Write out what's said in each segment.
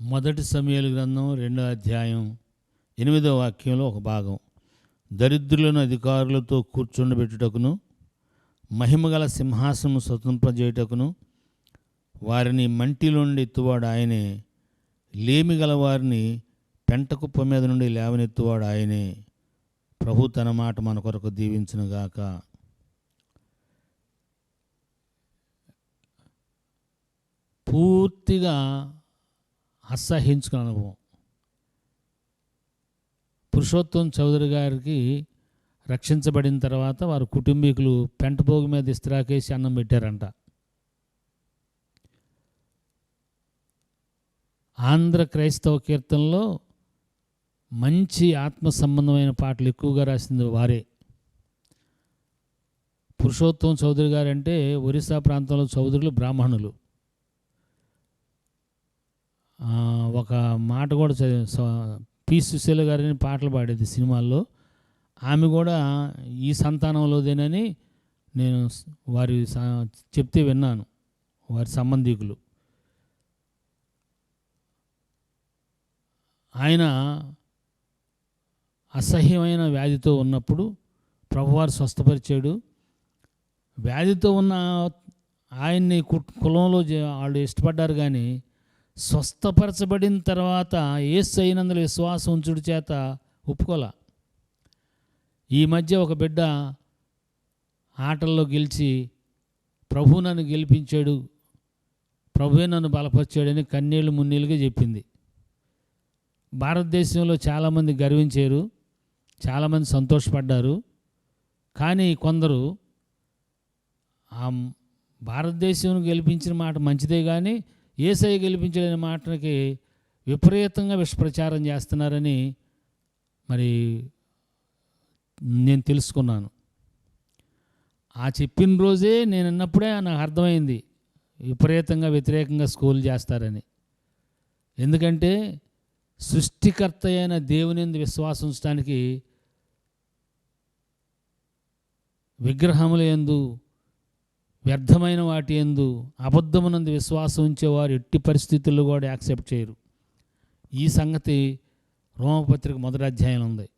మొదటి సమయాల గ్రంథం రెండో అధ్యాయం ఎనిమిదో వాక్యంలో ఒక భాగం. దరిద్రులను అధికారులతో కూర్చుండబెట్టుటకును మహిమగల సింహాసనం స్వతంత్రజేయుటకును వారిని మంటిలోండి ఎత్తువాడు ఆయనే లేమి గల వారిని పెంట కుప్ప మీద నుండి లేవనెత్తువాడు ఆయనే. ప్రభు తన మాట మన కొరకు దీవించునుగాక పూర్తిగా అసహించుకున్న అనుభవం. పురుషోత్తం చౌదరి గారికి రక్షించబడిన తర్వాత వారు కుటుంబీకులు పెంటపోగు మీద ఇస్త్రాకేసి అన్నం పెట్టారంట. ఆంధ్ర క్రైస్తవ కీర్తనలో మంచి ఆత్మ సంబంధమైన పాటలు ఎక్కువగా రాసింది వారే. పురుషోత్తం చౌదరి గారు అంటే ఒరిస్సా ప్రాంతంలో చౌదరులు బ్రాహ్మణులు ఆ, ఒక మాట కూడా చదివా- స- పి. సుశీల గారిని పాటలు పాడేది సినిమాల్లో. ఆమె కూడా ఈ సంతానంలోదేనని నేను వారి చెప్తే విన్నాను వారి సంబంధికులు. ఆయన అసహ్యమైన వ్యాధితో ఉన్నప్పుడు ప్రభువారు స్వస్థపరిచాడు. వ్యాధితో ఉన్న ఆయన్ని కులంలో వాళ్ళు ఇష్టపడ్డారు కానీ స్వస్థపరచబడిన తర్వాత ఏసు అయినందులో విశ్వాసం ఉంచుడు చేత ఒప్పుకోలా. ఈ మధ్య ఒక బిడ్డ ఆటల్లో గెలిచి ప్రభు నన్ను గెలిపించాడు ప్రభువే నన్ను బలపరిచాడని కన్నీళ్ళు మున్నీళ్ళుగా చెప్పింది. భారతదేశంలో చాలామంది గర్వించారు చాలామంది సంతోషపడ్డారు. కానీ కొందరు ఆ భారతదేశం గెలిపించిన మాట మంచిదే కానీ ఏసై గెలిపించలేని మాటకి విపరీతంగా విషప్రచారం చేస్తున్నారని మరి నేను తెలుసుకున్నాను. ఆ చెప్పిన రోజే నేను అన్నప్పుడే నాకు అర్థమైంది విపరీతంగా వ్యతిరేకంగా స్కూల్ చేస్తారని. ఎందుకంటే సృష్టికర్త అయిన దేవుని విశ్వాసం ఉంచడానికి విగ్రహముల యందు వ్యర్థమైన వాటి ఎందు అబద్ధమునందు విశ్వాసం ఉంచేవారు ఎట్టి పరిస్థితుల్లో కూడా యాక్సెప్ట్ చేయరు. ఈ సంగతి రోమపత్రిక మొదటి అధ్యాయం ఉంది.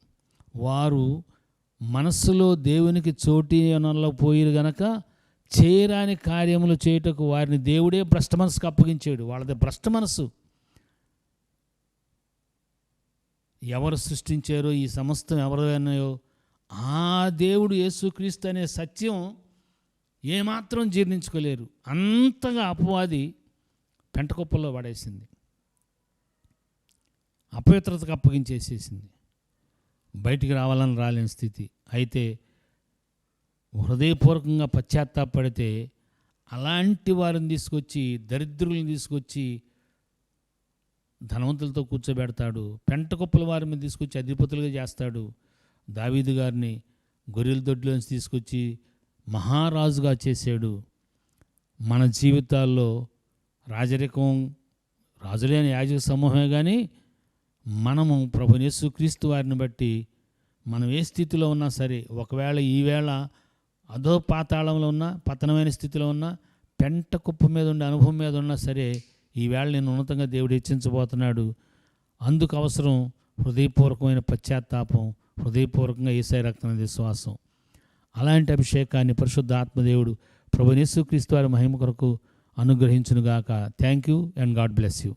వారు మనస్సులో దేవునికి చోటి అనలో పోయిరు గనక చేయరాని కార్యములు చేయుటకు వారిని దేవుడే భ్రష్ట మనసుకు అప్పగించాడు. వాళ్ళది భ్రష్ట మనస్సు. ఎవరు సృష్టించారో ఈ సమస్తం ఎవరైనాయో ఆ దేవుడు యేసుక్రీస్తు అనే సత్యం ఏమాత్రం జీర్ణించుకోలేరు. అంతగా అపవాది పెంటకొప్పల్లో పడేసింది అపవిత్రతకు అప్పగించేసేసింది. బయటికి రావాలని రాలేని స్థితి. అయితే హృదయపూర్వకంగా పశ్చాత్తాపడితే అలాంటి వారిని తీసుకొచ్చి దరిద్రులను తీసుకొచ్చి ధనవంతులతో కూర్చోబెడతాడు. పెంటకొప్పల వారి మీద తీసుకొచ్చి అధిపతులుగా చేస్తాడు. దావీదు గారిని గొర్రెల దొడ్లోంచి తీసుకొచ్చి మహారాజుగా చేశాడు. మన జీవితాల్లో రాజరికం రాజులేని యాజక సమూహమే కానీ మనము ప్రభు యేసుక్రీస్తు వారిని బట్టి మనం ఏ స్థితిలో ఉన్నా సరే ఒకవేళ ఈవేళ అధో పాతాళంలో ఉన్నా పతనమైన స్థితిలో ఉన్నా పెంట కుప్ప మీద ఉండే అనుభవం మీద ఉన్నా సరే ఈవేళ నేను ఉన్నతంగా దేవుడు హెచ్చించబోతున్నాడు. అందుకు అవసరం హృదయపూర్వకమైన పశ్చాత్తాపం హృదయపూర్వకంగా ఈసారి రక్తం విశ్వాసం అలాంటి అభిషేకాన్ని పరిశుద్ధ ఆత్మదేవుడు ప్రభు యేసుక్రీస్తు వారి మహిమ కొరకు అనుగ్రహించునుగాక. Thank you and God bless you